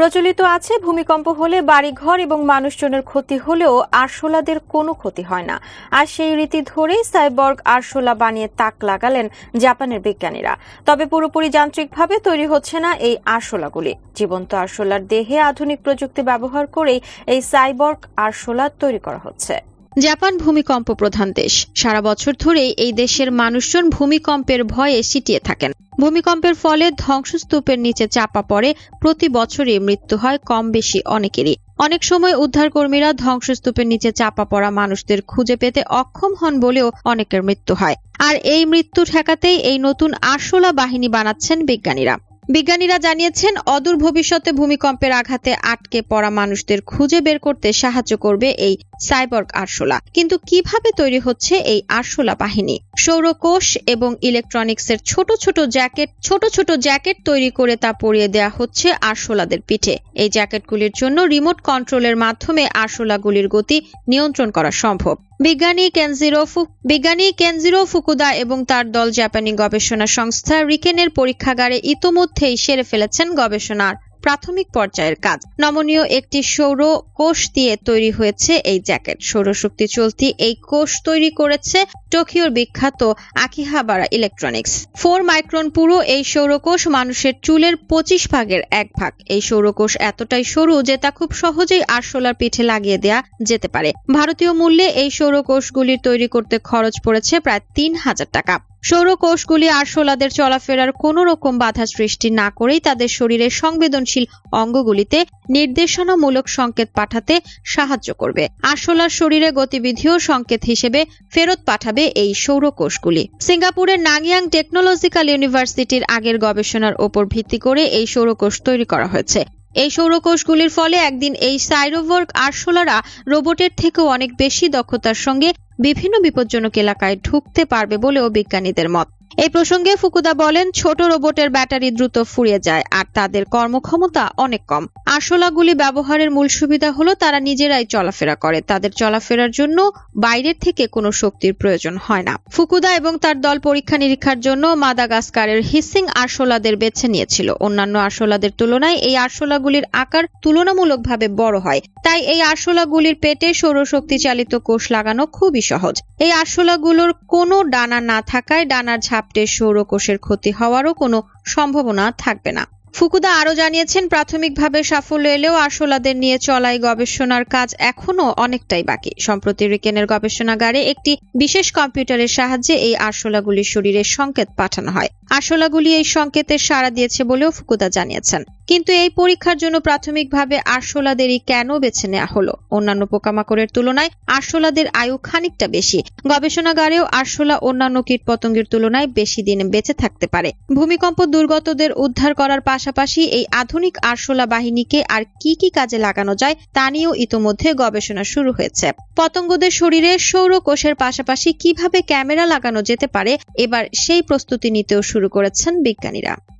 প্রচলিত আছে, ভূমিকম্প হলে বাড়িঘর এবং মানুষজনের ক্ষতি হলেও আরশোলাদের কোনো ক্ষতি হয় না। আর সেই রীতি ধরেই সাইবর্গ আরশোলা বানিয়ে তাক লাগালেন জাপানের বিজ্ঞানীরা। তবে পুরোপুরি যান্ত্রিকভাবে তৈরি হচ্ছে না এই আরশোলাগুলি। জীবন্ত আরশোলার দেহে আধুনিক প্রযুক্তি ব্যবহার করেই এই সাইবর্গ আরশোলা তৈরি করা হচ্ছে। জাপান ভূমিকম্প প্রধান দেশ। সারা বছর ধরেই এই দেশের মানুষজন ভূমিকম্পের ভয়ে সিটিয়ে থাকেন। ভূমিকম্পের ফলে ধ্বংসস্তূপের নিচে চাপা পড়ে, প্রতি বছরই মৃত্যু হয় কম বেশি অনেকেরই। অনেক সময় উদ্ধারকর্মীরা ধ্বংসস্তূপের নিচে চাপা পড়া মানুষদের খুঁজে পেতে অক্ষম হন বলেও অনেকের মৃত্যু হয়। আর এই মৃত্যু ঠেকাতেই এই নতুন আরশোলা বাহিনী বানাচ্ছেন বিজ্ঞানীরা। বিজ্ঞানীরা জানিয়েছেন, অদূর ভবিষ্যতে ভূমিকম্পের আঘাতে আটকে পড়া মানুষদের খুঁজে বের করতে সাহায্য করবে এই সাইবর্গ আরশোলা। কিন্তু কীভাবে তৈরি হচ্ছে এই আরশোলা বাহিনী? সৌরকোষ এবং ইলেকট্রনিক্সের ছোট ছোট জ্যাকেট, ছোট ছোট জ্যাকেট তৈরি করে তা পরিয়ে দেওয়া হচ্ছে আরশোলাদের পিঠে। এই জ্যাকেটগুলির জন্য রিমোট কন্ট্রোলের মাধ্যমে আরশোলাগুলির গতি নিয়ন্ত্রণ করা সম্ভব। বিজ্ঞানী কেনজিরো বিজ্ঞানী কেনজিরো ফুকুদা এবং তার দল জাপানি গবেষণা সংস্থা রিকেনের পরীক্ষাগারে ইতোমধ্যেই সেরে ফেলেছেন গবেষণার। প্রাথমিক পর্যায়ের কাজ। নমনীয় একটি সৌর কোষ দিয়ে তৈরি হয়েছে এই জ্যাকেট। সৌরশক্তি চলতি এই কোষ তৈরি করেছে টোকিওর বিখ্যাত আকিহাবারা ইলেকট্রনিক্স। ফোর মাইক্রন পুরো এই সৌরকোষ মানুষের চুলের পঁচিশ ভাগের এক ভাগ। এই সৌরকোষ এতটাই সরু যে তা খুব সহজেই আরশোলার পিঠে লাগিয়ে দেয়া যেতে পারে। ভারতীয় মূল্যে এই সৌরকোষগুলির তৈরি করতে খরচ পড়েছে প্রায় তিন হাজার টাকা। সৌরকোষগুলি আরশোলাদের চলাফেরার কোনো রকম বাধা সৃষ্টি না করেই তাদের শরীরের সংবেদনশীল অঙ্গগুলিতে নির্দেশনামূলক সংকেত পাঠাতে সাহায্য করবে। আরশোলার শরীরে গতিবিধিও সংকেত হিসেবে ফেরত পাঠাবে এই সৌরকোষগুলি। সিঙ্গাপুরের নাংয়াং টেকনোলজিক্যাল ইউনিভার্সিটির আগের গবেষণার ওপর ভিত্তি করে এই সৌরকোষ তৈরি করা হয়েছে। এই সৌরকোষগুলির ফলে একদিন এই সাইরোভর্ক আরশোলারা রোবটের থেকেও অনেক বেশি দক্ষতার সঙ্গে বিভিন্ন বিপজ্জনক এলাকায় ঢুকতে পারবে বলেও বিজ্ঞানীদের মত। এই প্রসঙ্গে ফুকুদা বলেন, ছোট রোবটের ব্যাটারি দ্রুত ফুরিয়ে যায়, আর তাদের কর্মক্ষমতা অনেক কম। আরশোলাগুলি ব্যবহারের মূল সুবিধা হলো তারা নিজেরাই চলাফেরা করে। তাদের চলাফেরার জন্য বাইরের থেকে কোনো শক্তির প্রয়োজন হয় না। ফুকুদা এবং তার দল পরীক্ষা নিরীক্ষার জন্য মাদাগাস্কারের হিসিং আরশোলাদের বেছে নিয়েছিল। অন্যান্য আরশোলাদের তুলনায় এই আরশোলাগুলির আকার তুলনামূলকভাবে বড় হয়। তাই এই আরশোলাগুলির পেটে সৌরশক্তি চালিত কোষ লাগানো খুবই সহজ। এই আরশোলাগুলোর কোনো ডানা না থাকায় ডানার ঝাপটে সৌরকোষের ক্ষতি হওয়ারও কোনো সম্ভাবনা থাকবে না। ফুকুদা আরও জানিয়েছেন, প্রাথমিকভাবে সাফল্য এলেও আরশোলাদের নিয়ে চলাই গবেষণার কাজ এখনও অনেকটাই বাকি। সম্প্রতি রিকেনের গবেষণাগারে একটি বিশেষ কম্পিউটারের সাহায্যে এই আরশোলাগুলির শরীরে সংকেত পাঠানো হয়। আরশোলাগুলি এই সংকেতের সাড়া দিয়েছে বলেও ফুকুদা জানিয়েছেন। কিন্তু এই পরীক্ষার জন্য প্রাথমিকভাবে আরশোলাদেরই কেন বেছে নেওয়া হলো? অন্যান্য পোকামাকড়ের তুলনায় আরশোলাদের আয়ু খানিকটা বেশি। গবেষণাগারেও আরশোলা অন্যান্য কীটপতঙ্গের তুলনায় বেশি দিন বেঁচে থাকতে পারে। ভূমিকম্প দুর্গতদের উদ্ধার করার পাশাপাশি এই আধুনিক আরশোলা বাহিনীকে আর কি কি কাজে লাগানো যায় তা নিয়েও ইতোমধ্যে গবেষণা শুরু হয়েছে। পতঙ্গদের শরীরে সৌর কোষের পাশাপাশি কীভাবে ক্যামেরা লাগানো যেতে পারে, এবার সেই প্রস্তুতি নিতেও শুরু করেছেন বিজ্ঞানীরা।